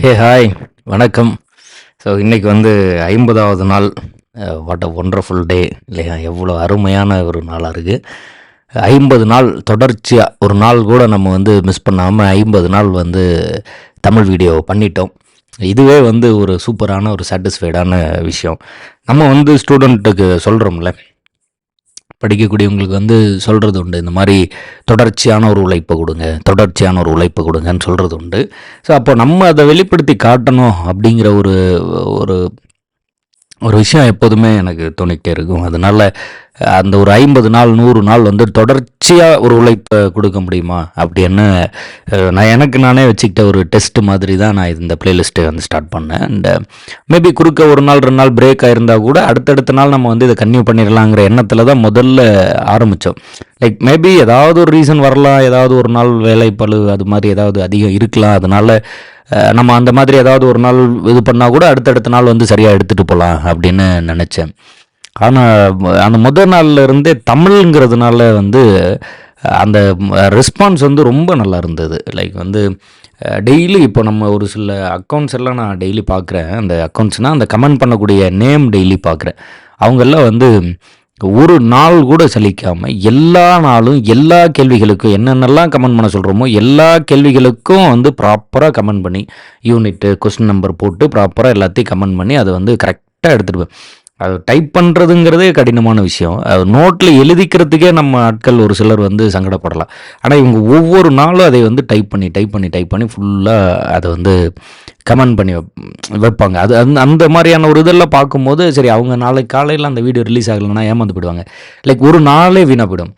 Hey hi வணக்கம். So இன்றைக்கி வந்து ஐம்பதாவது நாள் வாட் அ ஒண்டர்ஃபுல் டே இல்லையா? எவ்வளோ அருமையான ஒரு நாளாக இருக்குது ஐம்பது நாள் தொடர்ச்சியாக ஒரு நாள் கூட நம்ம வந்து மிஸ் பண்ணாமல் ஐம்பது நாள் வந்து தமிழ் வீடியோ பண்ணிட்டோம். இதுவே வந்து ஒரு சூப்பரான ஒரு சாட்டிஸ்ஃபைடான விஷயம். நம்ம வந்து ஸ்டூடெண்ட்டுக்கு சொல்கிறோம்ல படிக்கக்கூடியவங்களுக்கு வந்து சொல்கிறது உண்டு. இந்த மாதிரி தொடர்ச்சியான ஒரு உழைப்பை கொடுங்க தொடர்ச்சியான ஒரு உழைப்பை கொடுங்கன்னு சொல்கிறது உண்டு. ஸோ அப்போ நம்ம அதை வெளிப்படுத்தி காட்டணும் அப்படிங்கிற ஒரு ஒரு ஒரு விஷயம் எப்போதுமே எனக்கு தோணிக்கிட்டே இருக்கும். அதனால் அந்த ஒரு ஐம்பது நாள் நூறு நாள் வந்து தொடர்ச்சியாக ஒரு உழைப்பை கொடுக்க முடியுமா? அப்படின்னு நான் எனக்கு நானே வச்சுக்கிட்ட ஒரு டெஸ்ட் மாதிரி தான் நான் இந்த பிளேலிஸ்ட்டை வந்து ஸ்டார்ட் பண்ணேன். அண்ட் மேபி uh, குறுக்க ஒரு நாள் ரெண்டு நாள் பிரேக் ஆகிருந்தால் கூட அடுத்தடுத்த நாள் நம்ம வந்து இதை கன்டினியூ பண்ணிடலாங்கிற எண்ணத்தில் தான் முதல்ல ஆரம்பித்தோம் லைக் மேபி ஏதாவது ஒரு ரீசன் வரலாம் ஏதாவது ஒரு நாள் வேலைப்பளு அது மாதிரி ஏதாவது அதிகம் இருக்கலாம். அதனால நம்ம அந்த மாதிரி ஏதாவது ஒரு நாள் இது பண்ணால் கூட அடுத்தடுத்த நாள் வந்து சரியாக எடுத்துகிட்டு போகலாம் அப்படின்னு நினச்சேன். ஆனால் அந்த முதல் நாள்ல இருந்தே தமிழ்ங்கிறதுனால வந்து அந்த ரெஸ்பான்ஸ் வந்து ரொம்ப நல்லா இருந்தது. லைக் வந்து டெய்லி இப்போ நம்ம ஒரு சில அக்கௌண்ட்ஸ் எல்லாம் நான் டெய்லி பார்க்குறேன் அந்த அக்கௌண்ட்ஸ்னால் அந்த கமெண்ட் பண்ணக்கூடிய நேம் டெய்லி பார்க்குறேன் அவங்கெல்லாம் வந்து ஒரு நாள் கூட சலிக்காமல் எல்லா நாளும் எல்லா கேள்விகளுக்கும் என்னென்னலாம் கமெண்ட் பண்ண சொல்கிறோமோ எல்லா கேள்விகளுக்கும் வந்து ப்ராப்பராக கமெண்ட் பண்ணி யூனிட்டு கொஸ்டின் நம்பர் போட்டு ப்ராப்பராக எல்லாத்தையும் கமெண்ட் பண்ணி அதை வந்து கரெக்டாக எடுத்துகிட்டு அது டைப் பண்ணுறதுங்கிறதே கடினமான விஷயம். நோட்டில் எழுதிக்கிறதுக்கே நம்ம ஆட்கள் ஒரு சிலர் வந்து சங்கடப்படலாம். ஆனால் இவங்க ஒவ்வொரு நாளும் அதை வந்து டைப் பண்ணி டைப் பண்ணி டைப் பண்ணி ஃபுல்லாக அதை வந்து கமெண்ட் பண்ணி வைப்- வைப்பாங்க. அது அந்த அந்த மாதிரியான ஒரு இதெல்லாம் பார்க்கும்போது சரி அவங்க நாளைக்கு காலையில் அந்த வீடியோ ரிலீஸ் ஆகலைன்னா ஏமாந்து போயிடுவாங்க. லைக் ஒரு நாளே வீணாக போயிடும்.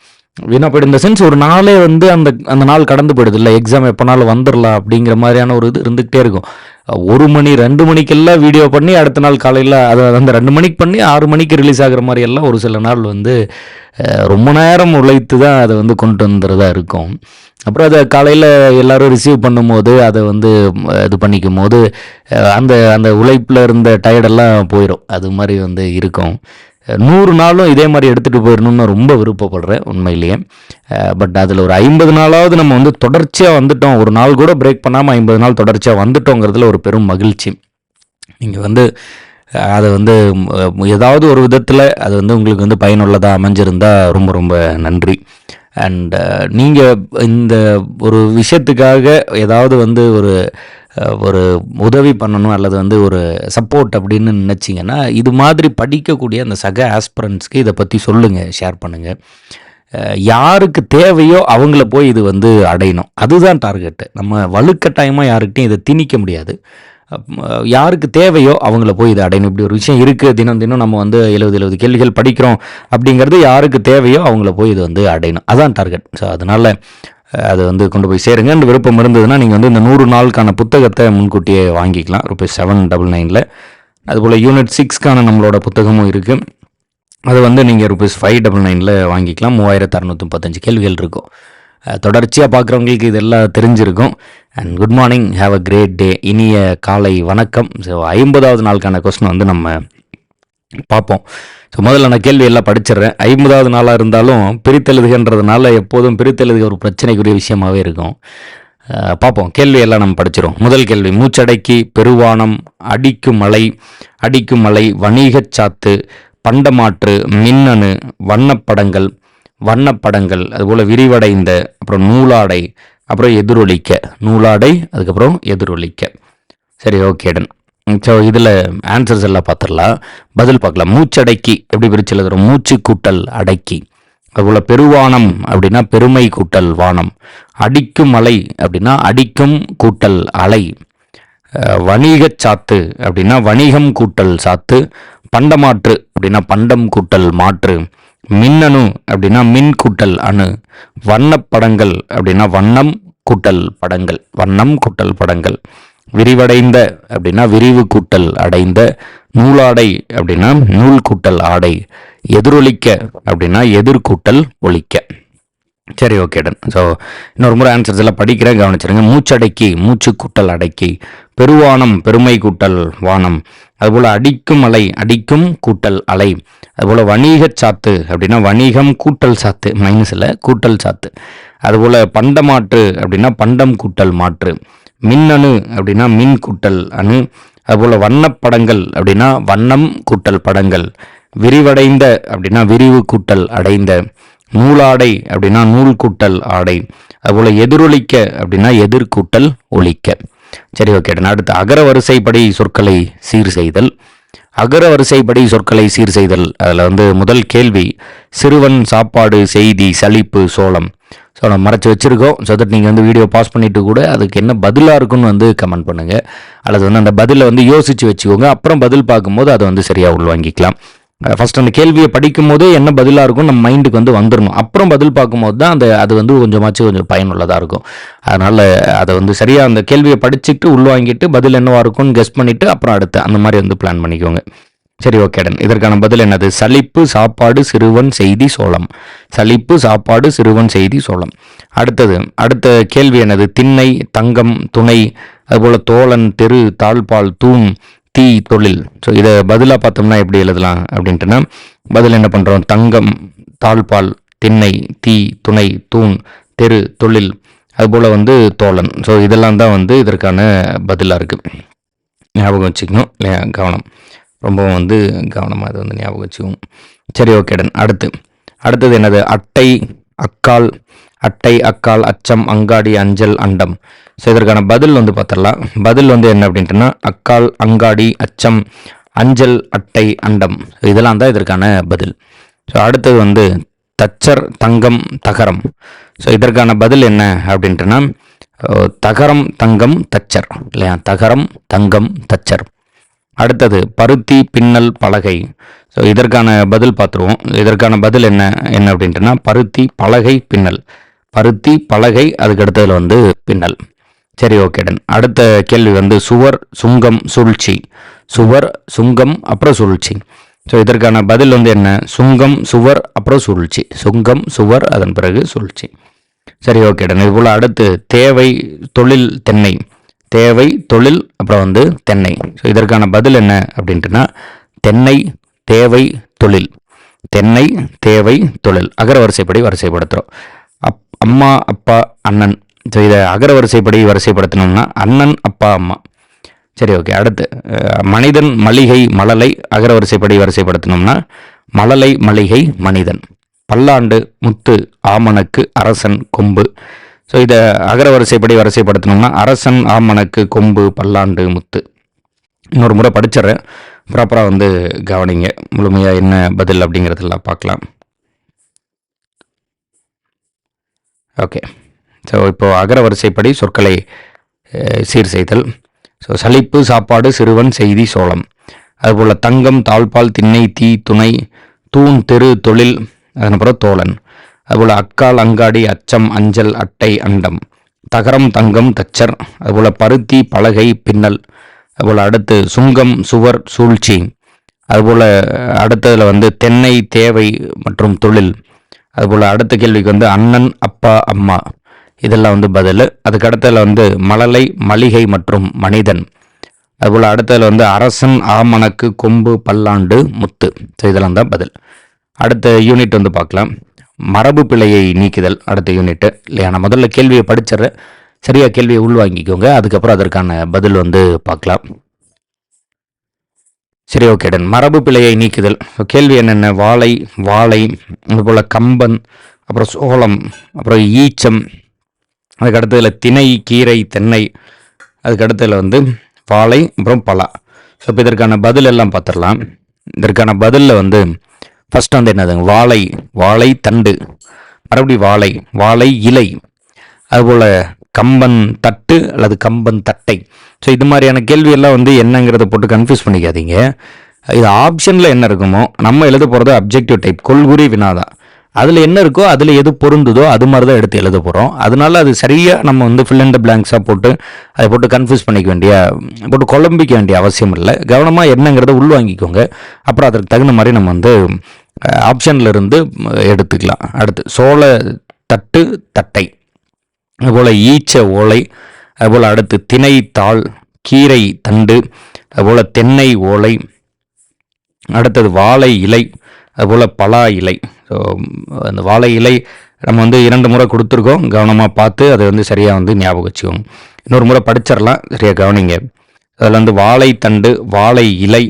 வீணாக போயிடும் இந்த சென்ஸ் ஒரு நாளே வந்து அந்த அந்த நாள் கடந்து போயிடுது. இல்லை எக்ஸாம் எப்போனாலும் வந்துடலாம் அப்படிங்கிற மாதிரியான ஒரு இது இருந்துக்கிட்டே இருக்கும். ஒரு மணி ரெண்டு மணிக்கெல்லாம் வீடியோ பண்ணி அடுத்த நாள் காலையில் அதை அந்த ரெண்டு மணிக்கு பண்ணி ஆறு மணிக்கு ரிலீஸ் ஆகிற மாதிரி எல்லாம் ஒரு சில நாள் வந்து ரொம்ப நேரம் உழைத்து தான் அதை வந்து கொண்டு வந்துறதா இருக்கும். அப்புறம் அதை காலையில் எல்லோரும் ரிசீவ் பண்ணும்போது அதை வந்து இது பண்ணிக்கும் போது அந்த அந்த உழைப்பில் இருந்த டயர்டெல்லாம் போயிடும் அது மாதிரி வந்து இருக்கும். நூறு நாளும் இதே மாதிரி எடுத்துகிட்டு போயிடணும்னு ரொம்ப விருப்பப்படுறேன் உண்மையிலேயே. பட் அதில் ஒரு ஐம்பது நாளாவது நம்ம வந்து தொடர்ச்சியாக வந்துட்டோம். ஒரு நாள் கூட பிரேக் பண்ணாமல் ஐம்பது நாள் தொடர்ச்சியாக வந்துட்டோங்கிறதுல ஒரு பெரும் மகிழ்ச்சி. நீங்கள் வந்து அதை வந்து ஏதாவது ஒரு விதத்தில் அது வந்து உங்களுக்கு வந்து பயனுள்ளதாக அமைஞ்சிருந்தால் ரொம்ப ரொம்ப நன்றி. அண்ட் நீங்கள் இந்த ஒரு விஷயத்துக்காக ஏதாவது வந்து ஒரு ஒரு உதவி பண்ணணும் அல்லது வந்து ஒரு சப்போர்ட் அப்படின்னு நினச்சிங்கன்னா இது மாதிரி படிக்கக்கூடிய அந்த சக ஆஸ்பிரண்ட்ஸ்க்கு இதை பற்றி சொல்லுங்கள் ஷேர் பண்ணுங்கள் யாருக்கு தேவையோ அவங்கள போய் இது வந்து அடையணும். அதுதான் டார்கெட்டு நம்ம வலுக்கட்டாயமாக யாருக்கிட்டையும் இதை திணிக்க முடியாது. யாருக்கு தேவையோ அவங்கள போய் இதை அடையணும். இப்படி ஒரு விஷயம் இருக்குது தினம் தினம் நம்ம வந்து எழுபது எழுபது கேள்விகள் படிக்கிறோம் அப்படிங்கிறது யாருக்கு தேவையோ அவங்கள போய் இது வந்து அடையணும். அதான் டார்கெட் ஸோ அதனால் அதை வந்து கொண்டு போய் சேருங்க. இந்த விருப்பம் இருந்ததுன்னா நீங்கள் வந்து இந்த நூறு நாளுக்கான புத்தகத்தை முன்கூட்டியே வாங்கிக்கலாம். ருபீஸ் செவன் டபுள் நைனில். அதுபோல் யூனிட் சிக்ஸ்க்கான நம்மளோட புத்தகமும் இருக்குது அது வந்து நீங்கள் ருபீஸ் ஃபைவ் டபுள் நைனில் வாங்கிக்கலாம். மூவாயிரத்து அறநூற்றி முப்பத்தஞ்சு கேள்விகள் இருக்கும். தொடர்ச்சியாக பார்க்குறவங்களுக்கு இதெல்லாம் தெரிஞ்சிருக்கும். And good morning have a great day இனிய காலை வணக்கம். ஸோ ஐம்பதாவது நாளுக்கான கொஸ்டின் வந்து நம்ம பார்ப்போம். ஸோ முதல்ல நான் கேள்வி எல்லாம் படிச்சிடுறேன். ஐம்பதாவது நாளாக இருந்தாலும் பிரித்தெழுதுகன்றதுனால எப்போதும் பிரித்தெழுதுக ஒரு பிரச்சனைக்குரிய விஷயமாகவே இருக்கும். பார்ப்போம். கேள்வி எல்லாம் நம்ம படிச்சிடும் முதல் கேள்வி மூச்சடக்கி பெருவானம் அடிக்கும் மலை அடிக்கும் மலை வணிகச் சாத்து பண்டமாற்று மின்னணு வண்ணப்படங்கள் வண்ணப்படங்கள் அதுபோல் விரிவடைந்த அப்புறம் நூலாடை அப்புறம் எதிரொலிக்க. நூலாடை அதுக்கப்புறம் எதிரொலிக்க. சரி ஓகேடன் ஸோ இதில் ஆன்சர்ஸ் எல்லாம் பார்த்துடலாம் பதில் பார்க்கலாம். மூச்சடக்கி. எப்படி பிரிச்சு எழுதுறோம்? மூச்சு கூட்டல் அடக்கி. அதுபோல் பெருவானம் அப்படின்னா பெருமை கூட்டல் வானம். அடிக்கும் அலை அப்படின்னா அடிக்கும் கூட்டல் அலை. வணிகச் சாத்து அப்படின்னா வணிகம் கூட்டல் சாத்து. பண்டமாற்று அப்படின்னா பண்டம் கூட்டல் மாற்று. மின்னணு அப்படின்னா மின் கூட்டல் அணு. வண்ணப்படங்கள் அப்படின்னா வண்ணம் கூட்டல் படங்கள். வண்ணம் கூட்டல் படங்கள். விரிவடைந்த அப்படின்னா விரிவு கூட்டல் அடைந்த நூலாடை அப்படின்னா நூல் கூட்டல் ஆடை எதிரொலிக்க அப்படின்னா எதிர்கூட்டல் ஒலிக்க. சரி ஓகே டன் ஸோ இன்னொரு முறை ஆன்சர்ஸ் எல்லாம் படிக்கிறேன் கவனிச்சிருங்க. மூச்சடக்கி மூச்சு கூட்டல் அடக்கி பெருவானம் பெருமை கூட்டல் வானம் அதுபோல் அடிக்கும் அலை அடிக்கும் கூட்டல் அலை அதுபோல் வணிகச் சாத்து அப்படின்னா வணிகம் கூட்டல் சாத்து மைனஸில் கூட்டல் சாத்து அதுபோல் பண்டமாற்று அப்படின்னா பண்டம் கூட்டல் மாற்று மின்னணு அப்படின்னா மின் கூட்டல் அணு. அதுபோல் வண்ணப்படங்கள் அப்படின்னா வண்ணம் கூட்டல் படங்கள். விரிவடைந்த அப்படின்னா விரிவு கூட்டல் அடைந்த. நூலாடை அப்படின்னா நூல் கூட்டல் ஆடை. அதுபோல் எதிரொலிக்க அப்படின்னா எதிர்கூட்டல் ஒலிக்க. சரி ஓகே அடுத்து அகர வரிசைப்படி சொற்களை சீர் செய்தல். அகர வரிசைப்படி சொற்களை சீர் செய்தல். அதில் வந்து முதல் கேள்வி சிறுவன் சாப்பாடு செய்தி சலிப்பு சோளம். ஸோ நம்ம மறைச்சி வச்சுருக்கோம். ஸோ தட் நீங்கள் வந்து வீடியோ பாஸ் பண்ணிவிட்டு கூட அதுக்கு என்ன பதிலாக இருக்குன்னு வந்து கமெண்ட் பண்ணுங்கள் அல்லது வந்து அந்த பதிலை வந்து யோசித்து வச்சுக்கோங்க. அப்புறம் பதில் பார்க்கும்போது அதை வந்து சரியாக உள்வாங்கிக்கலாம். ஃபஸ்ட் அந்த கேள்வியை படிக்கும் போதே என்ன பதிலாக இருக்கும் நம்ம மைண்டுக்கு வந்து வந்துடணும் அப்புறம் பதில் பார்க்கும்போது தான் அந்த அது வந்து கொஞ்சமாச்சும் கொஞ்சம் பயனுள்ளதாக இருக்கும். அதனால் அதை வந்து சரியாக அந்த கேள்வியை படிச்சுட்டு உள்வாங்கிட்டு பதில் என்னவாக இருக்கும்னு கெஸ் பண்ணிவிட்டு அப்புறம் அடுத்து அந்த மாதிரி வந்து பிளான் பண்ணிக்கோங்க. சரி ஓகேடன் இதற்கான பதில் என்னது? சலிப்பு சாப்பாடு சிறுவன் செய்தி சோளம். சலிப்பு சாப்பாடு சிறுவன் செய்தி சோளம். அடுத்தது அடுத்த கேள்வி என்னது? திண்ணை தங்கம் துணை அதுபோல் தோழன் தெரு தாழ்பால் தூண் தீ தொழில். ஸோ இதை பதிலாக பார்த்தோம்னா எப்படி எழுதலாம் அப்படின்ட்டுனா பதில் என்ன பண்ணுறோம் தங்கம் தாழ்பால் திண்ணை தீ துணை தூண் தெரு தொழில் அதுபோல் வந்து தோழன். ஸோ இதெல்லாம் தான் வந்து இதற்கான பதிலாக இருக்குது ஞாபகம் வச்சுக்கணும் இல்லையா? கவனம். ரொம்பவும் வந்து கவனமாக அதை வந்து ஞாபகம் வச்சுக்கும் சரி ஓகேடன் அடுத்து. அடுத்தது என்னது? அட்டை அக்கால் அட்டை அக்கால் அச்சம் அங்காடி அஞ்சல் அண்டம். ஸோ இதற்கான பதில் வந்து பார்த்துடலாம். பதில் வந்து என்ன அப்படின்ட்டுனா அக்கால் அங்காடி அச்சம் அஞ்சல் அட்டை அண்டம். இதெல்லாம் தான் இதற்கான பதில். ஸோ அடுத்தது வந்து தச்சர் தங்கம் தகரம். ஸோ இதற்கான பதில் என்ன அப்படின்ட்டுனா தகரம் தங்கம் தச்சர். இல்லையா? தகரம் தங்கம் தச்சர். அடுத்தது பருத்தி பின்னல் பலகை. ஸோ இதற்கான பதில் பார்த்துருவோம். இதற்கான பதில் என்ன என்ன அப்படின்ட்டுனா பருத்தி பலகை பின்னல். பருத்தி பலகை அதுக்கு அடுத்ததில் வந்து பின்னல். சரி ஓகேடன் அடுத்த கேள்வி வந்து சுவர் சுங்கம் சூழ்ச்சி சுவர் சுங்கம் அப்புறம் சூழ்ச்சி ஸோ இதற்கான பதில் வந்து என்ன சுங்கம் சுவர் அப்புறம் சூழ்ச்சி சுங்கம் சுவர் அதன் பிறகு சூழ்ச்சி சரி ஓகேடன் இது போல் அடுத்து தேவை தொழில் தென்னை. தேவை தொழில் அப்புறம் வந்து தென்னை. ஸோ இதற்கான பதில் என்ன அப்படின்ட்டுனா தென்னை தேவை தொழில். தென்னை தேவை தொழில். அகர வரிசைப்படி வரிசைப்படுத்துகிறோம் அப் அம்மா அப்பா அண்ணன். ஸோ இதை அகர வரிசைப்படி வரிசைப்படுத்தணும்னா அண்ணன் அப்பா அம்மா. சரி ஓகே அடுத்து. மனிதன் மளிகை மழலை அகர வரிசைப்படி வரிசைப்படுத்தணும்னா மழலை மளிகை மனிதன். பல்லாண்டு முத்து ஆமணக்கு அரசன் கொம்பு. ஸோ இதை அகர வரிசைப்படி வரிசைப்படுத்தணும்னா அரசன் ஆமணக்கு கொம்பு பல்லாண்டு முத்து. இன்னொரு முறை படிச்சிட்றேன். ப்ராப்பராக வந்து கவனிங்க. முழுமையாக என்ன பதில் அப்படிங்கிறதெல்லாம் பார்க்கலாம். ஓகே ஸோ இப்போது அகர வரிசைப்படி சொற்களை சீர் செய்தல் ஸோ சலிப்பு சாப்பாடு சிறுவன் செய்தி சோளம். அதுபோல் தங்கம் தாழ்பால் திண்ணை தீ துணை தூண் தெரு தொழில் அதனப்புறம் தோழன். அதுபோல் அக்கால் அங்காடி அச்சம் அஞ்சல் அட்டை அண்டம். தகரம் தங்கம் தச்சர் அதுபோல் பருத்தி பலகை பின்னல் அதுபோல் அடுத்து சுங்கம் சுவர் சூழ்ச்சி. அதுபோல் அடுத்ததில் வந்து தென்னை தேவை மற்றும் தொழில். அதுபோல் அடுத்த கேள்விக்கு வந்து அண்ணன் அப்பா அம்மா. இதெல்லாம் வந்து பதில். அதுக்கு அடுத்ததில் வந்து மழலை மளிகை மற்றும் மனிதன். அதுபோல் அடுத்ததில் வந்து அரசன் ஆமணக்கு கொம்பு பல்லாண்டு முத்து. ஸோ இதெல்லாம் தான் பதில். அடுத்த யூனிட் வந்து பார்க்கலாம். மரபு பிழையை நீக்குதல் அடுத்த யூனிட்டு இல்லையா நான் முதல்ல கேள்வியை படிச்சிடுறேன். சரியாக கேள்வியை உள்வாங்கிக்கோங்க. அதுக்கப்புறம் அதற்கான பதில் வந்து பார்க்கலாம். சரி ஓகே டன் மரபு பிழையை நீக்குதல். கேள்வி என்னென்ன? வாழை வாழை அதுபோல் கம்பன் அப்புறம் சோளம் அப்புறம் ஈச்சம் அதுக்கு அடுத்ததில் திணை கீரை தென்னை அதுக்கு அடுத்ததில் வந்து வாழை அப்புறம் பலா. ஸோ இப்போ இதற்கான பதில் எல்லாம் பார்த்துடலாம். இதற்கான பதிலில் வந்து ஃபஸ்ட் வந்து என்னதுங்க வாழை வாழை தண்டு. மறுபடியும் வாழை வாழை இலை. அதுபோல் கம்பன் தட்டு அல்லது கம்பன் தட்டை. ஸோ இது மாதிரியான கேள்வியெல்லாம் வந்து என்னங்கிறத போட்டு கன்ஃபியூஸ் பண்ணிக்காதீங்க. இது ஆப்ஷனில் என்ன இருக்குமோ நம்ம எழுத போகிறது அப்ஜெக்டிவ் டைப் கொள்குறி வினாதான். அதில் என்ன இருக்கோ அதில் எது பொருந்துதோ அது மாதிரி தான் எடுத்து எழுத போகிறோம் அதனால அது சரியாக நம்ம வந்து ஃபில் அண்ட் பிளாங்க்ஸாக போட்டு அதை போட்டு கன்ஃபியூஸ் பண்ணிக்க வேண்டிய போட்டு குழம்பிக்க வேண்டிய அவசியம் இல்லை. கவனமாக என்னங்கிறத உள்வாங்கிக்கோங்க. அப்புறம் அதற்கு தகுந்த மாதிரி நம்ம வந்து ஆப்ஷனில் இருந்து எடுத்துக்கலாம். அடுத்து சோள தட்டு தட்டை. அதுபோல் ஈச்ச ஓலை அதுபோல் அடுத்து திணை தாள் கீரை தண்டு அதுபோல் தென்னை ஓலை அடுத்தது வாழை இலை அதுபோல் பலா இலை. ஸோ அந்த வாழை இலை நம்ம வந்து இரண்டு முறை கொடுத்துருக்கோம். கவனமாக பார்த்து அதை வந்து சரியாக வந்து ஞாபகம் வச்சுக்கோங்க. இன்னொரு முறை படிச்சிடலாம். சரியாக கவனிங்க. அதில் வந்து வாழைத்தண்டு வாழை இலை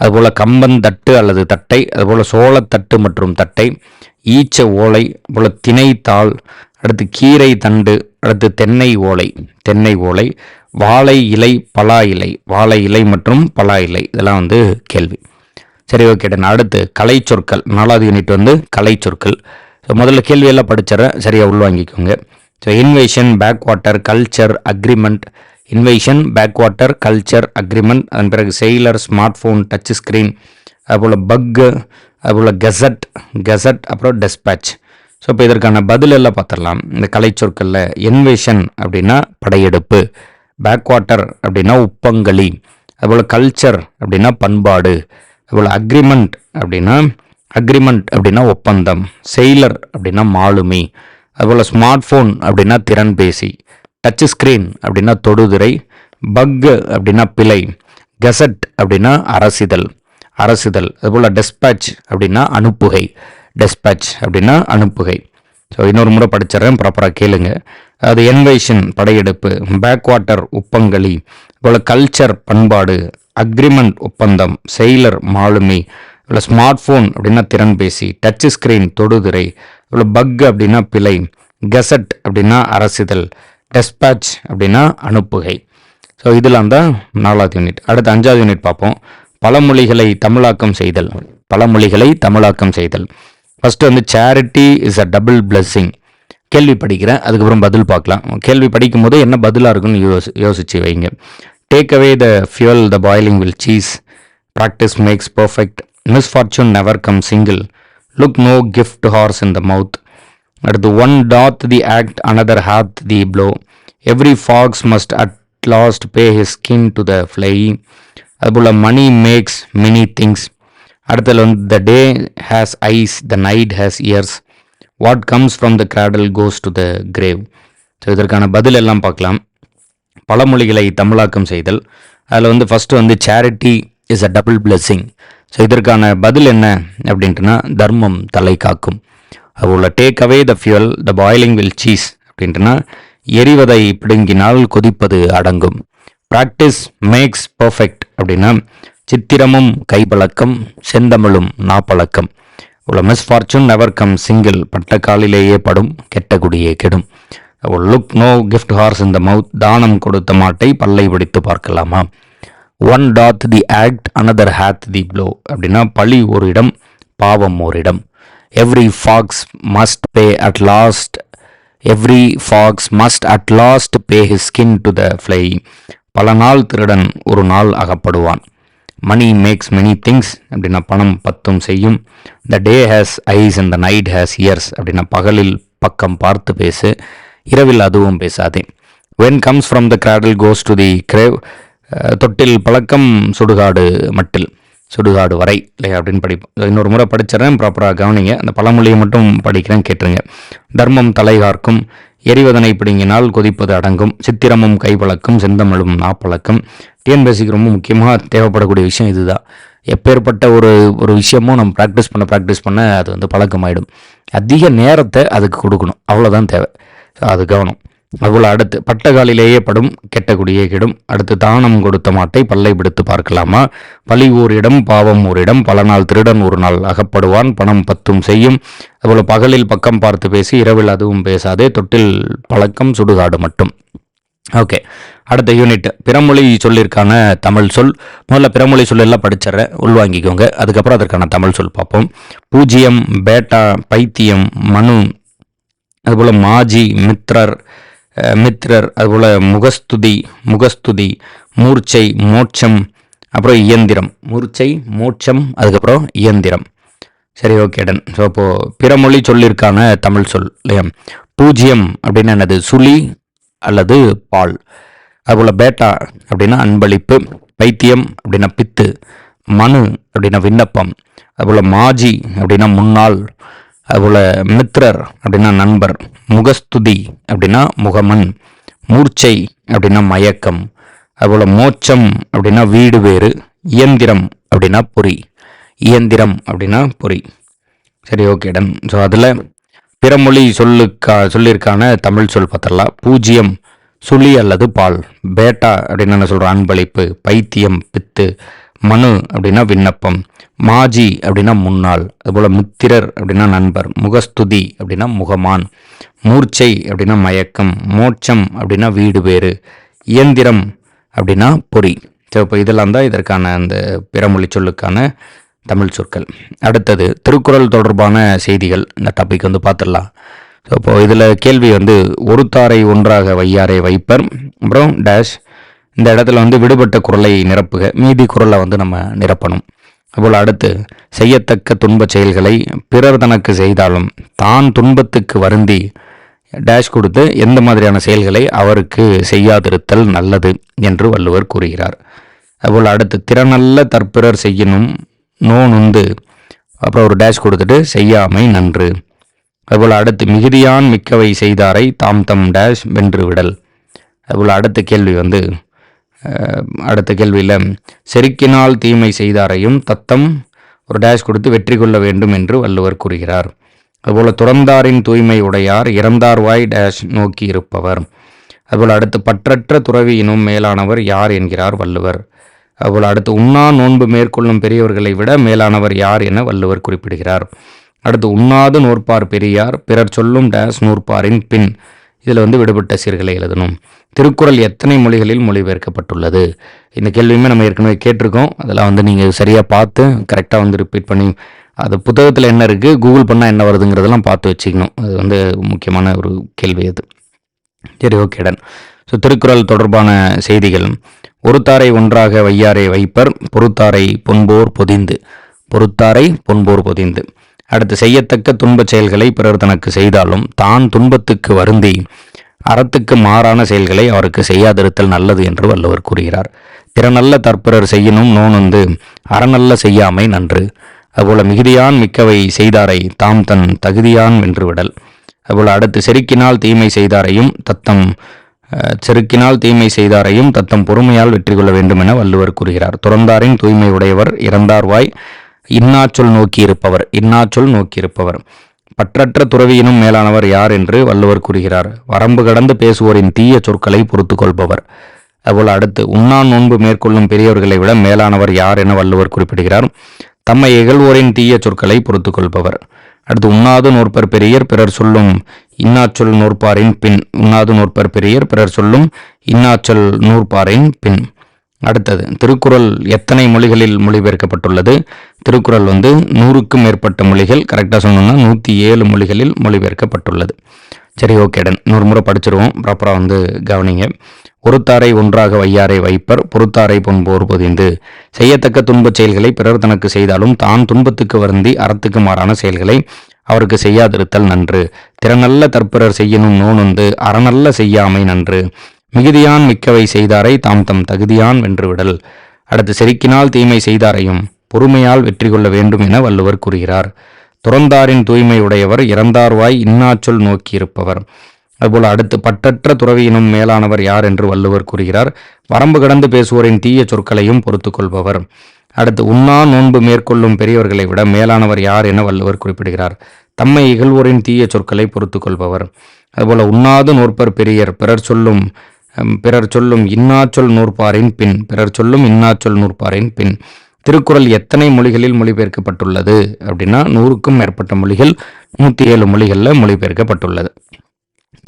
அதுபோல் கம்பந்தட்டு அல்லது தட்டை அதுபோல் சோளத்தட்டு மற்றும் தட்டை ஈச்ச ஓலை போல் திணைத்தாள் அடுத்து கீரை தண்டு அடுத்து தென்னை ஓலை தென்னை ஓலை வாழை இலை பலா இலை வாழை இலை மற்றும் பலா இலை. இதெல்லாம் வந்து கேள்வி. சரி ஓகே நான் அடுத்து கலை சொற்கள் நாலாவது யூனிட் வந்து கலை சொற்கள் ஸோ முதல்ல கேள்வியெல்லாம் படிச்சிடறேன். சரியாக உள்வாங்கிக்கோங்க. So invasion back water culture agreement invasion back water culture agreement அதன் பிறகு செயலர் ஸ்மார்ட் ஃபோன் டச் ஸ்க்ரீன் அதுபோல் பக்கு அதுபோல் கெசட் கெசட் அப்புறம் டெஸ்பேட்ச் ஸோ இப்போ இதற்கான பதிலெல்லாம் பார்த்துடலாம். இந்த கலை சொற்களில் இன்வேஷன் அப்படின்னா படையெடுப்பு. பேக் வாட்டர் அப்படின்னா உப்பங்களி. அதுபோல் கல்ச்சர் அப்படின்னா பண்பாடு. அதுபோல் அக்ரிமெண்ட் அப்படின்னா அக்ரிமெண்ட் அப்படின்னா ஒப்பந்தம் செயலர் அப்படின்னா மாலுமி அதுபோல் ஸ்மார்ட் ஃபோன் அப்படின்னா திறன்பேசி டச் ஸ்க்ரீன் அப்படின்னா தொடுதிரை பக் அப்படின்னா பிழை கெசட் அப்படின்னா அரசிதழ் அரசிதழ் அதுபோல் டெஸ்பேட்ச் அப்படின்னா அனுப்புகை டெஸ்பேட்ச் அப்படின்னா அனுப்புகை. ஸோ இன்னொரு முறை படிச்சிடறேன் ப்ராப்பராக கேளுங்க. அது என்வைஷன் படையெடுப்பு பேக்வாட்டர் உப்பங்களி போல் கல்ச்சர் பண்பாடு அக்ரிமெண்ட் ஒப்பந்தம் செயலர் மாலுமி இவ்வளோ ஸ்மார்ட் ஃபோன் அப்படின்னா திறன்பேசி டச் ஸ்க்ரீன் தொடுதிரை இவ்வளோ பக் அப்படின்னா பிழை கெசட் அப்படின்னா அரசிதழ் டெஸ்பேட்ச் அப்படின்னா அனுப்புகை. ஸோ இதெல்லாம் தான் நாலாவது யூனிட் அடுத்து அஞ்சாவது யூனிட் பார்ப்போம். பழமொழிகளை தமிழாக்கம் செய்தல். பழமொழிகளை தமிழாக்கம் செய்தல். ஃபஸ்ட்டு வந்து charity is a double blessing கேள்வி படிக்கிறேன் அதுக்கப்புறம் பதில் பார்க்கலாம். கேள்வி படிக்கும் போது என்ன பதிலாக இருக்குன்னு யோசி யோசிச்சு வைங்க. Take away the fuel the boiling will cease practice makes perfect misfortune never come single look no gift horse in the mouth அடுத்து one doth the act another hath the blow every fox must at last pay his skin to the flayer அதுபோல் money makes many things அடுத்தது வந்து the day has eyes the night has ears what comes from the cradle goes to the grave so இதற்கான பதில் எல்லாம் பார்க்கலாம். பழமொழிகளை தமிழாக்கம் செய்தல். அதில் வந்து ஃபஸ்ட்டு வந்து charity is a double blessing so இதற்கான பதில் என்ன அப்படின்ட்டுனா தர்மம் தலை காக்கும். அதுபோல் take away the fuel the boiling will cease அப்படின்ட்டுனா எரிவதை பிடுங்கினால் கொதிப்பது அடங்கும். ப்ராக்டிஸ் மேக்ஸ் பர்ஃபெக்ட் அப்படின்னா சித்திரமும் கைப்பழக்கம் செந்தமிழும் நாப்பழக்கம். உள்ள மிஸ்ஃபார்ச்சூன் நெவர் கம் சிங்கிள் பட்ட காலிலேயே படும் கெட்ட குடியே கெடும். லுக் நோ கிஃப்ட் ஹார்ஸ் இந்த மவுத் தானம் கொடுத்த மாட்டை பல்லை பிடித்து பார்க்கலாமா? One doth the act another hath the blow அப்படின்னா பழி ஒரு இடம் பாவம் ஒரு இடம். Every fox must pay at last every fox must at last pay his skin to the flayer பல நாள் திருடன் ஒரு நாள் அகப்படுவான். மணி மேக்ஸ் மெனி திங்ஸ் அப்படின்னா பணம் பத்தும் செய்யும். The day has eyes and the night has ears அப்படின்னா பகலில் பக்கம் பார்த்து பேசு. இரவில் அதுவும் பேசாதே. When comes from the cradle goes to the grave தொட்டில் பழக்கம் சுடுகாடு மட்டில் சுடுகாடு வரை இல்லையா அப்படின்னு படிப்போம். இன்னொரு முறை படிச்சிடறேன் ப்ராப்பராக கவனிங்க. அந்த பழமொழியை மட்டும் படிக்கிறேன் கேட்டுருங்க. தர்மம் தலைகார்க்கும் எரிவதனை பிடுங்கினால் கொதிப்பது அடங்கும் சித்திரமும் கைப்பழக்கம் செந்தமிழும் நாப்பழக்கம். டிஎன்பிஎஸ்சிக்கு ரொம்ப முக்கியமாக தேவைப்படக்கூடிய விஷயம் இதுதான். எப்பேற்பட்ட ஒரு ஒரு விஷயமும் நம்ம ப்ராக்டிஸ் பண்ண ப்ராக்டிஸ் பண்ண அது வந்து பழக்கமாயிடும். அதிக நேரத்தை அதுக்கு கொடுக்கணும். அவ்வளோதான் தேவை. அது கவனம். அதுபோல் அடுத்து பட்டகாலிலேயே படும் கெட்ட குடியே கெடும். அடுத்து தானம் கொடுத்த மாட்டை பல்லை பிடித்து பார்க்கலாமா? பழி ஓரிடம் பாவம் ஓரிடம் பல நாள் திருடன் ஒரு நாள் அகப்படுவான் பணம் பத்தும் செய்யும். அதுபோல் பகலில் பக்கம் பார்த்து பேசி இரவில் அதுவும் பேசாதே தொட்டில் பழக்கம் சுடுகாடு மட்டும். ஓகே. அடுத்த யூனிட் பிறமொழி சொல்லிற்கான தமிழ் சொல். முதல்ல பிறமொழி சொல்லெல்லாம் படிச்சிடுறேன் உள்வாங்கிக்கோங்க. அதுக்கப்புறம் அதற்கான தமிழ் சொல் பார்ப்போம். பூஜ்ஜியம் பேட்டா பைத்தியம் மனு அதுபோல் மாஜி மித்ரர் மித்ரர் அதுபோல் முகஸ்துதி முகஸ்துதி மூர்ச்சை மோட்சம் அப்புறம் இயந்திரம். மூர்ச்சை மோட்சம் அதுக்கப்புறம் இயந்திரம். சரி ஓகே டன் ஸோ அப்போது பிறமொழி சொல்லிற்கான தமிழ் சொல் இல்லையா? பூஜ்ஜியம் அப்படின்னு என்னது? சுழி அல்லது பால். அதுபோல் பேட்டா அப்படின்னா அன்பளிப்பு பைத்தியம் அப்படின்னா பித்து மனு அப்படின்னா விண்ணப்பம் அதுபோல் மாஜி அப்படின்னா முன்னாள் அதுபோல் மித்ரர் அப்படின்னா நண்பர் முகஸ்துதி அப்படின்னா முகமன் மூர்ச்சை அப்படின்னா மயக்கம் அதுபோல் மோட்சம் அப்படின்னா வீடு வேறு இயந்திரம் அப்படின்னா பொறி இயந்திரம் அப்படின்னா பொறி. சரி ஓகே டன் ஸோ அதில் பிறமொழி சொல்லுக்கா சொல்லியிருக்கான தமிழ் சொல் பார்த்தரலாம் பூஜ்ஜியம் சுழி அல்லது பால். பேட்டா அப்படின்னு என்ன சொல்கிறோம் அன்பளிப்பு பைத்தியம் பித்து மனு அப்படின்னா விண்ணப்பம். மாஜி அப்படின்னா முன்னாள் அதுபோல் மித்திரர் அப்படின்னா நண்பர் முகஸ்துதி அப்படின்னா முகமான் மூர்ச்சை அப்படின்னா மயக்கம் மோட்சம் அப்படின்னா வீடு வேறு இயந்திரம் அப்படின்னா பொறி. ஸோ இப்போ இதெல்லாம் தான் இதற்கான அந்த பிறமொழி சொல்லுக்கான தமிழ் சொற்கள். அடுத்தது திருக்குறள் தொடர்பான செய்திகள். இந்த டாபிக் வந்து பார்த்துடலாம் ஸோ இப்போது இதில் கேள்வி வந்து ஒருத்தாரை ஒன்றாக வையாரை வைப்பர் அப்புறம் டேஷ் இந்த இடத்துல வந்து விடுபட்ட குரலை நிரப்புக மீதி குரலை வந்து நம்ம நிரப்பணும். அப்போல் அடுத்து செய்யத்தக்க துன்பச் செயல்களை பிறர் தனக்கு செய்தாலும் தான் துன்பத்துக்கு வருந்தி டேஷ் கொடுத்து எந்த மாதிரியான செயல்களை அவருக்கு செய்யாதிருத்தல் நல்லது என்று வள்ளுவர் கூறுகிறார். அதுபோல் அடுத்து திறனல்ல தற்பிறர் செய்யணும் நோனுந்து அப்புறம் ஒரு டேஷ் கொடுத்துட்டு செய்யாமை நன்று. அதுபோல் அடுத்து மிகுதியான் மிக்கவை செய்தாரை தாம் தம் டேஷ் வென்று விடல். அதுபோல் அடுத்த கேள்வி வந்து அடுத்த கேள்வியில் செருக்கினால் தீமை செய்தாரையும் தத்தம் ஒரு டேஷ் கொடுத்து வெற்றி கொள்ள வேண்டும் என்று வள்ளுவர் கூறுகிறார். அதுபோல் துறந்தாரின் தூய்மை உடையார் இறந்தார்வாய் டேஷ் நோக்கி இருப்பவர். அதுபோல் அடுத்து பற்றற்ற துறவியினும் மேலானவர் யார் என்கிறார் வள்ளுவர். அதுபோல் அடுத்து உண்ணா நோன்பு மேற்கொள்ளும் பெரியவர்களை விட மேலானவர் யார் என வள்ளுவர் குறிப்பிடுகிறார். அடுத்து உண்ணாது நூற்பார் பெரியார் பிறர் சொல்லும் டேஸ் நூற்பாரின் பின். இதில் வந்து விடுபட்ட சீர்களை எழுதணும். திருக்குறள் எத்தனை மொழிகளில் மொழிபெயர்க்கப்பட்டுள்ளது? இந்த கேள்வியுமே நம்ம ஏற்கனவே கேட்டிருக்கோம். அதெல்லாம் வந்து நீங்கள் சரியாக பார்த்து கரெக்டாக வந்து ரிப்பீட் பண்ணி அது புத்தகத்தில் என்ன இருக்குது கூகுள் பண்ணால் என்ன வருதுங்கிறதெல்லாம் பார்த்து வச்சுக்கணும். அது வந்து முக்கியமான ஒரு கேள்வி அது. சரி ஓகே டன் ஸோ திருக்குறள் தொடர்பான செய்திகள். ஒருத்தாரை ஒன்றாக வையாரை வைப்பர் பொறுத்தாரை பொன்போர் பொதிந்து. பொறுத்தாரை பொன்போர் பொதிந்து. அடுத்து செய்யத்தக்க துன்பச் செயல்களை பிறர் தனக்கு செய்தாலும் தான் துன்பத்துக்கு வருந்தி அறத்துக்கு மாறான செயல்களை அவருக்கு செய்யாதிருத்தல் நல்லது என்று வள்ளுவர் கூறுகிறார். திறனல்ல தற்பிறர் செய்யணும் நோனுந்து அறநல்ல செய்யாமை நன்று. அதுபோல மிகுதியான் மிக்கவை செய்தாரை தாம் தன் தகுதியான் வென்று விடல் அதுபோல் அடுத்து செருக்கினால் தீமை செய்தாரையும் தத்தம் செருக்கினால் தீமை செய்தாரையும் தத்தம் பொறுமையால் வெற்றி கொள்ள வேண்டும் என வள்ளுவர் கூறுகிறார். துறந்தாரின் தூய்மை உடையவர் இறந்தார்வாய் இன்னாச்சொல் நோக்கியிருப்பவர் இன்னாச்சொல் நோக்கியிருப்பவர். பற்றற்ற துறவியினும் மேலானவர் யார் என்று வள்ளுவர் கூறுகிறார். வரம்பு கடந்து பேசுவோரின் தீய சொற்களை பொறுத்து கொள்பவர் அதுபோல் அடுத்து உண்ணா நோன்பு மேற்கொள்ளும் பெரியவர்களை விட மேலானவர் யார் என வள்ளுவர் குறிப்பிடுகிறார். தம்மை இகழ்வோரின் தீய சொற்களை பொறுத்து கொள்பவர் அடுத்து உண்ணாது நோற்பர் பெரியர் பிறர் சொல்லும் இன்னாச்சொல் நூற்பாரின் பின் உண்ணாது நோற்பர் பெரியர் பிறர் சொல்லும் இன்னாச்சொல் நூற்பாரின் பின். அடுத்தது திருக்குறள் எத்தனை மொழிகளில் மொழிபெயர்க்கப்பட்டுள்ளது? திருக்குறள் வந்து நூறுக்கும் மேற்பட்ட மொழிகள் கரெக்டாக சொன்னோம்னா நூற்றி ஏழு மொழிகளில் மொழிபெயர்க்கப்பட்டுள்ளது. சரி ஓகே டன் நூறு முறை படிச்சிருவோம். ப்ராப்பராக வந்து கவனிங்க. ஒருத்தாரை ஒன்றாக வையாரை வைப்பர் பொறுத்தாரை பொன்போர் பொதிந்து. செய்யத்தக்க துன்பச் செயல்களை பிறர் தனக்கு செய்தாலும் தான் துன்பத்துக்கு வருந்தி அறத்துக்கு மாறான செயல்களை அவருக்கு செய்யாதிருத்தல் நன்று. திறனல்ல தற்பிறர் செய்யணும் நோனுந்து அறநல்ல செய்யாமை நன்று. மிகுதியான் மிக்கவை செய்தாரை தாம் தம் தகுதியான் வென்றுவிடல். அடுத்து செருக்கினால் தீமை செய்தாரையும் பொறுமையால் வெற்றி கொள்ள வேண்டும் என வள்ளுவர் கூறுகிறார். துறந்தாரின் தூய்மை உடையவர் இறந்தார்வாய் இன்னாச்சொல் நோக்கியிருப்பவர். அதுபோல் அடுத்து பற்றற்ற துறவியினும் மேலானவர் யார் என்று வள்ளுவர் கூறுகிறார். வரம்பு கடந்து பேசுவோரின் தீய சொற்களையும் பொறுத்து கொள்பவர். அடுத்து உண்ணா நோன்பு மேற்கொள்ளும் பெரியவர்களை விட மேலானவர் யார் என வள்ளுவர் குறிப்பிடுகிறார். தம்மை இகழ்வோரின் தீய சொற்களை பொறுத்து கொள்பவர். அதுபோல உண்ணாது நோற்பர் பெரியர் பிறர் சொல்லும் பிறர் சொல்லும் இன்னாச்சொல் நூற்பாரின் பின் பிறர் சொல்லும் இன்னாச்சொல் நூற்பாரின் பின். திருக்குறள் எத்தனை மொழிகளில் மொழிபெயர்க்கப்பட்டுள்ளது அப்படின்னா நூறுக்கும் மேற்பட்ட மொழிகள் நூற்றி ஏழு மொழிகளில் மொழிபெயர்க்கப்பட்டுள்ளது.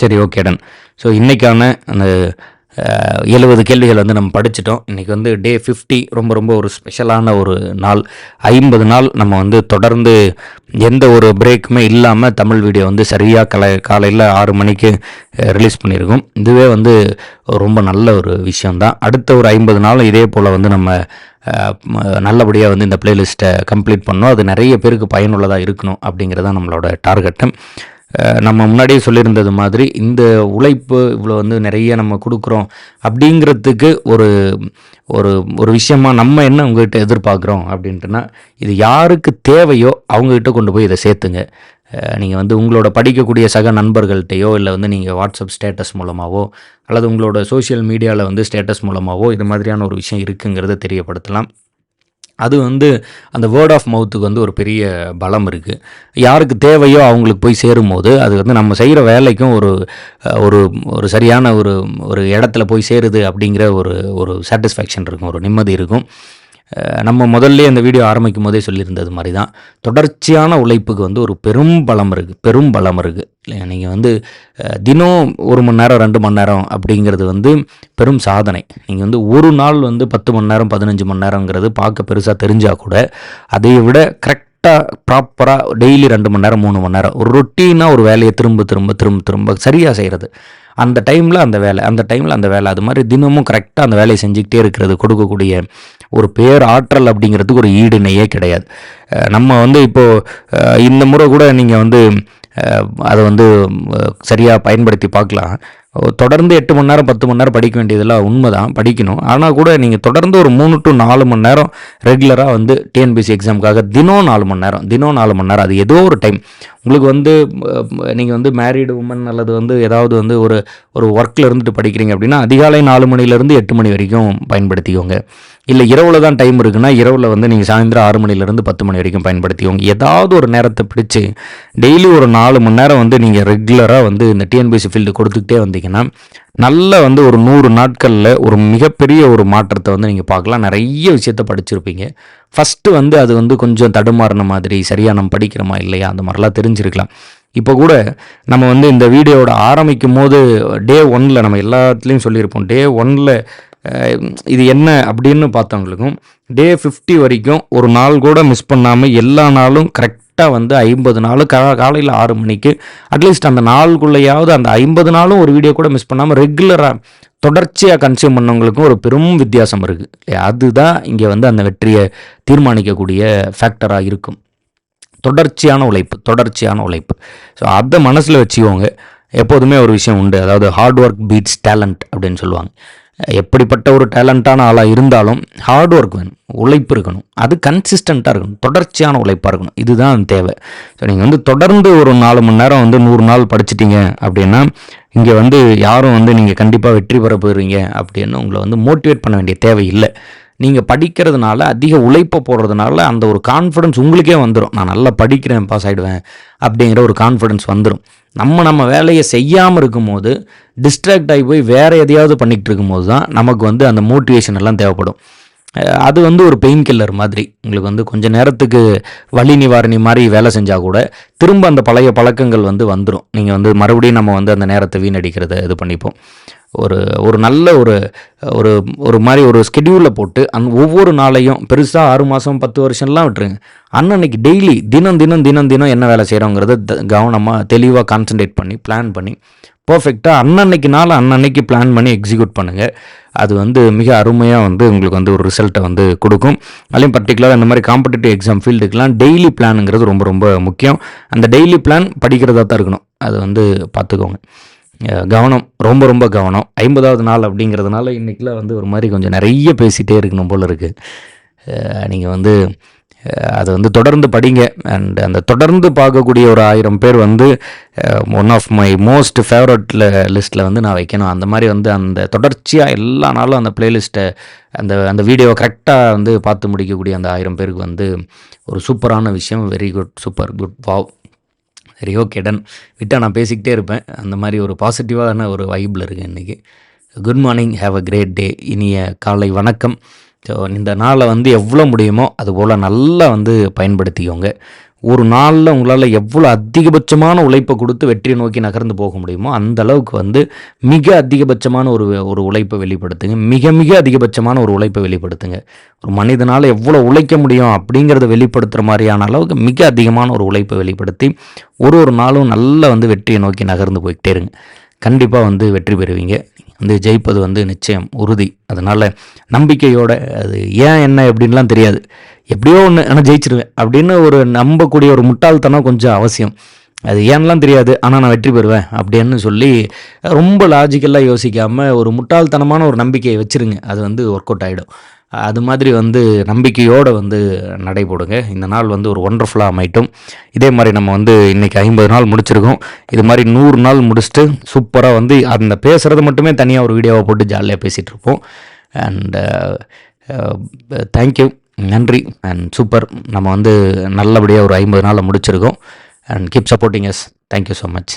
சரி ஓகே டன் ஸோ இன்றைக்கான அந்த எழுபது கேள்விகள் வந்து நம்ம படிச்சிட்டோம். இன்றைக்கி வந்து டே ஃபிஃப்டி ரொம்ப ரொம்ப ஒரு ஸ்பெஷலான ஒரு நாள். ஐம்பது நாள் நம்ம வந்து தொடர்ந்து எந்த ஒரு பிரேக்குமே இல்லாமல் தமிழ் வீடியோ வந்து சரியாக கலை காலையில் ஆறு மணிக்கு ரிலீஸ் பண்ணியிருக்கோம் இதுவே வந்து ரொம்ப நல்ல ஒரு விஷயந்தான் அடுத்த ஒரு ஐம்பது நாள் இதே போல் வந்து நம்ம நல்லபடியாக வந்து இந்த பிளேலிஸ்ட்டை கம்ப்ளீட் பண்ணோம். அது நிறைய பேருக்கு பயனுள்ளதாக இருக்கணும் அப்படிங்கிறது தான் நம்மளோட டார்கெட்டு நம்ம முன்னாடியே சொல்லியிருந்தது மாதிரி இந்த உழைப்பு இவ்வளோ வந்து நிறைய நம்ம கொடுக்குறோம் அப்படிங்கிறதுக்கு ஒரு ஒரு ஒரு விஷயமா நம்ம என்ன உங்ககிட்ட எதிர்பார்க்குறோம் அப்படின்ட்டுனா இது யாருக்கு தேவையோ அவங்ககிட்ட கொண்டு போய் இதை சேர்த்துங்க. நீங்கள் வந்து உங்களோட படிக்கக்கூடிய சக நண்பர்கள்ட்டையோ இல்லை வந்து நீங்கள் வாட்ஸ்அப் ஸ்டேட்டஸ் மூலமாகவோ அல்லது உங்களோட சோஷியல் மீடியாவில் வந்து ஸ்டேட்டஸ் மூலமாகவோ இது மாதிரியான ஒரு விஷயம் இருக்குங்கிறத தெரியப்படுத்தலாம். அது வந்து அந்த வேர்ட் ஆஃப் மவுத்துக்கு வந்து ஒரு பெரிய பலம் இருக்குது யாருக்கு தேவையோ அவங்களுக்கு போய் சேரும்போது அது வந்து நம்ம செய்கிற வேலைக்கும் ஒரு ஒரு ஒரு சரியான ஒரு ஒரு இடத்துல போய் சேருது அப்படிங்கிற ஒரு ஒரு சாட்டிஸ்ஃபேக்ஷன் இருக்கும் ஒரு நிம்மதி இருக்கும். நம்ம முதல்ல அந்த வீடியோ ஆரம்பிக்கும் போதே சொல்லியிருந்தது மாதிரி தான் தொடர்ச்சியான உழைப்புக்கு வந்து ஒரு பெரும் பலம் இருக்குது பெரும் பலம் இருக்குது இல்லையா? நீங்கள் வந்து தினம் ஒரு மணி நேரம் ரெண்டு மணி நேரம் அப்படிங்கிறது வந்து பெரும் சாதனை. நீங்கள் வந்து ஒரு நாள் வந்து பத்து மணி நேரம் பதினஞ்சு மணி நேரங்கிறது பார்க்க பெருசாக தெரிஞ்சால் கூட அதை விட கரெக்டாக ப்ராப்பராக டெய்லி ரெண்டு மணி நேரம் மூணு மணி நேரம் ஒரு ரொட்டீனாக ஒரு வேலையை திரும்ப திரும்ப திரும்ப திரும்ப சரியாக செய்கிறது அந்த டைமில் அந்த வேலை அந்த டைமில் அந்த வேலை. அது மாதிரி தினமும் கரெக்டாக அந்த வேலையை செஞ்சுக்கிட்டே இருக்கிறது கொடுக்கக்கூடிய ஒரு பேர் ஆற்றல் அப்படிங்கிறதுக்கு ஒரு ஈடுணையே கிடையாது. நம்ம வந்து இப்போது இந்த முறை கூட நீங்கள் வந்து அதை வந்து சரியாக பயன்படுத்தி பார்க்கலாம். தொடர்ந்து எட்டு மணி நேரம் பத்து மணி நேரம் படிக்க வேண்டியதெல்லாம் உண்மை தான் படிக்கணும். ஆனால் கூட நீங்கள் தொடர்ந்து ஒரு மூணு டு நாலு மணி நேரம் ரெகுலராக வந்து டிஎன்பிசி எக்ஸாமுக்காக தினம் நாலு மணி நேரம் தினம் நாலு மணி நேரம் அது ஏதோ ஒரு டைம் உங்களுக்கு வந்து நீங்கள் வந்து மேரீடு உமன் அல்லது வந்து ஏதாவது வந்து ஒரு ஒரு ஒர்க்கில் இருந்துட்டு படிக்கிறீங்க அப்படின்னா அதிகாலை நாலு மணிலேருந்து எட்டு மணி வரைக்கும் பயன்படுத்திக்கோங்க. இல்லை இரவில் தான் டைம் இருக்குன்னா இரவில் வந்து நீங்கள் சாயந்தரம் ஆறு மணிலேருந்து பத்து மணி வரைக்கும் பயன்படுத்திக்கோங்க ஏதாவது ஒரு நேரத்தை பிடிச்சி டெய்லி ஒரு நாலு மணி நேரம் வந்து நீங்கள் ரெகுலராக வந்து இந்த டிஎன்பிசி ஃபீல்டு கொடுத்துக்கிட்டே வந்தீங்கன்னா நல்ல வந்து ஒரு நூறு நாட்களில் ஒரு மிகப்பெரிய ஒரு மாற்றத்தை வந்து நீங்கள் பார்க்கலாம். நிறைய விஷயத்த படிச்சிருப்பீங்க. ஃபஸ்ட்டு வந்து அது வந்து கொஞ்சம் தடுமாறின மாதிரி சரியாக நம்ம படிக்கிறோமா இல்லையா அந்த மாதிரிலாம் தெரிஞ்சிருக்கலாம். இப்போ கூட நம்ம வந்து இந்த வீடியோவோட ஆரம்பிக்கும் போது டே ஒன்னில் நம்ம எல்லாத்துலேயும் சொல்லியிருப்போம். டே ஒன்னில் இது என்ன அப்படின்னு பார்த்தவங்களுக்கும் டே ஃபிஃப்டி வரைக்கும் ஒரு நாள் கூட மிஸ் பண்ணாமல் எல்லா நாளும் கரெக்டாக வந்து ஐம்பது நாள் கா காலையில் ஆறு மணிக்கு அட்லீஸ்ட் அந்த நாளுக்குள்ளேயாவது அந்த ஐம்பது நாளும் ஒரு வீடியோ கூட மிஸ் பண்ணாமல் ரெகுலராக தொடர்ச்சியாக கன்சியூம் பண்ணவங்களுக்கும் ஒரு பெரும் வித்தியாசம் இருக்குது இல்லையா? அதுதான் இங்கே வந்து அந்த வெற்றியை தீர்மானிக்கக்கூடிய ஃபேக்டராக இருக்கும். தொடர்ச்சியான உழைப்பு தொடர்ச்சியான உழைப்பு. ஸோ அதை மனசில் வச்சுக்கோங்க. எப்போதுமே ஒரு விஷயம் உண்டு. அதாவது ஹார்ட் ஒர்க் பீட்ஸ் டேலண்ட் அப்படின்னு சொல்லுவாங்க. எப்படிப்பட்ட ஒரு டேலண்டான ஆளாக இருந்தாலும் ஹார்ட் ஒர்க் வேணும் உழைப்பு இருக்கணும். அது கன்சிஸ்டண்ட்டாக இருக்கணும் தொடர்ச்சியான உழைப்பாக இருக்கணும். இதுதான் தேவை. ஸோ நீங்கள் வந்து தொடர்ந்து ஒரு நாலு மணி நேரம் வந்து நூறு நாள் படிச்சிட்டிங்க அப்படின்னா இங்கே வந்து யாரும் வந்து நீங்கள் கண்டிப்பாக வெற்றி பெற போயிருவீங்க அப்படின்னு உங்களை வந்து மோட்டிவேட் பண்ண வேண்டிய தேவை இல்லை. நீங்கள் படிக்கிறதுனால அதிக உழைப்பை போடுறதுனால அந்த ஒரு கான்ஃபிடன்ஸ் உங்களுக்கே வந்துடும் நான் நல்லா படிக்கிறேன் பாஸ் ஆகிடுவேன் அப்படிங்கிற ஒரு கான்ஃபிடன்ஸ் வந்துடும் நம்ம நம்ம வேலையை செய்யாமல் இருக்கும்போது டிஸ்ட்ராக்ட் ஆகி போய் வேறு எதையாவது பண்ணிகிட்டு இருக்கும்போது தான் நமக்கு வந்து அந்த மோட்டிவேஷன் எல்லாம் தேவைப்படும். அது வந்து ஒரு பெயின் கில்லர் மாதிரி. உங்களுக்கு வந்து கொஞ்சம் நேரத்துக்கு வலி நிவாரணி மாதிரி வேலை செஞ்சால் கூட திரும்ப அந்த பழைய பழக்கங்கள் வந்து வந்துடும் நீங்கள் வந்து மறுபடியும் நம்ம வந்து அந்த நேரத்தை வீணடிக்கிறத இது பண்ணிப்போம். ஒரு ஒரு நல்ல ஒரு ஒரு ஒரு மாதிரி ஒரு ஸ்கெடியூலில் போட்டு அந் ஒவ்வொரு நாளையும் பெருசாக ஆறு மாதம் பத்து வருஷம்லாம் விட்டுருங்க. அன்னன்னைக்கு டெய்லி தினம் தினம் தினம் தினம் என்ன வேலை செய்கிறோங்கிறத கவனமாக தெளிவாக கான்சென்ட்ரேட் பண்ணி பிளான் பண்ணி பர்ஃபெக்டாக அன்னன்னைக்கு நாள் அன்னன்னைக்கு பிளான் பண்ணி எக்ஸிக்யூட் பண்ணுங்கள் அது வந்து மிக அருமையாக வந்து உங்களுக்கு வந்து ஒரு ரிசல்ட்டை வந்து கொடுக்கும். அதுலேயும் பர்டிகுலராக இந்த மாதிரி காம்படிட்டிவ் எக்ஸாம் ஃபீல்டுக்கெலாம் டெய்லி பிளானுங்கிறது ரொம்ப ரொம்ப முக்கியம். அந்த டெய்லி பிளான் படிக்கிறதா தான் இருக்கணும். அது வந்து பார்த்துக்கோங்க. கவனம் ரொம்ப ரொம்ப கவனம். ஐம்பதாவது நாள் அப்படிங்கிறதுனால இன்றைக்கெலாம் வந்து ஒரு மாதிரி கொஞ்சம் நிறைய பேசிகிட்டே இருக்கணும் போல் இருக்குது நீங்கள் வந்து அதை வந்து தொடர்ந்து படிங்க. அண்ட் அந்த தொடர்ந்து பார்க்கக்கூடிய ஒரு ஆயிரம் பேர் வந்து ஒன் ஆஃப் மை மோஸ்ட் ஃபேவரட்டில் லிஸ்ட்டில் வந்து நான் வைக்கணும். அந்த மாதிரி வந்து அந்த தொடர்ச்சியாக எல்லா நாளும் அந்த பிளேலிஸ்ட்டை அந்த அந்த வீடியோவை கரெக்டாக வந்து பார்த்து முடிக்கக்கூடிய அந்த ஆயிரம் பேருக்கு வந்து ஒரு சூப்பரான விஷயம். Very good super good wow சரி ஓகே டன் விட்டா நான் பேசிக்கிட்டே இருப்பேன். அந்த மாதிரி ஒரு பாசிட்டிவான ஒரு வைப்பில் இருக்கேன் இன்றைக்கி good morning have a great day இனிய காலை வணக்கம். ஸோ இந்த நாளை வந்து எவ்வளோ முடியுமோ அது போல் நல்லா வந்து பயன்படுத்திக்கோங்க. ஒரு நாளில் உங்களால் எவ்வளோ அதிகபட்சமான உழைப்பை கொடுத்து வெற்றியை நோக்கி நகர்ந்து போக முடியுமோ அந்த அளவுக்கு வந்து மிக அதிகபட்சமான ஒரு ஒரு உழைப்பை வெளிப்படுத்துங்க. மிக மிக அதிகபட்சமான ஒரு உழைப்பை வெளிப்படுத்துங்க. ஒரு மனிதனால் எவ்வளோ உழைக்க முடியும் அப்படிங்கிறத வெளிப்படுத்துகிற மாதிரியான அளவுக்கு மிக அதிகமான ஒரு உழைப்பை வெளிப்படுத்தி ஒரு ஒரு நாளும் நல்லா வந்து வெற்றியை நோக்கி நகர்ந்து போய்கிட்டே இருங்க. கண்டிப்பாக வந்து வெற்றி பெறுவீங்க. வந்து ஜெயிப்பது வந்து நிச்சயம் உறுதி. அதனால் நம்பிக்கையோட அது ஏன் என்ன எப்படின்லாம் தெரியாது. எப்படியோ ஒன்று ஆனால் ஜெயிச்சிருவேன் அப்படின்னு ஒரு நம்பக்கூடிய ஒரு முட்டாள்தனம் கொஞ்சம் அவசியம். அது ஏன்லாம் தெரியாது. ஆனால் நான் வெற்றி பெறுவேன் அப்படின்னு சொல்லி ரொம்ப லாஜிக்கலாக யோசிக்காமல் ஒரு முட்டாள்தனமான ஒரு நம்பிக்கையை வச்சுருங்க. அது வந்து ஒர்க் அவுட் ஆகிடும் அது மாதிரி வந்து நம்பிக்கையோடு வந்து நடைபோடுங்க. இந்த நாள் வந்து ஒரு ஒண்டர்ஃபுல்லாக அமைட்டும் இதே மாதிரி நம்ம வந்து இன்றைக்கி ஐம்பது நாள் முடிச்சிருக்கோம். இது மாதிரி நூறு நாள் முடிச்சுட்டு சூப்பராக வந்து அந்த பேசுகிறது மட்டுமே தனியாக ஒரு வீடியோவை போட்டு ஜாலியாக பேசிகிட்டு இருப்போம். அண்ட் தேங்க்யூ uh, நன்றி. அண்ட் சூப்பர் நம்ம வந்து நல்லபடியாக ஒரு ஐம்பது நாளில் முடிச்சிருக்கோம். And keep supporting yes thank you so much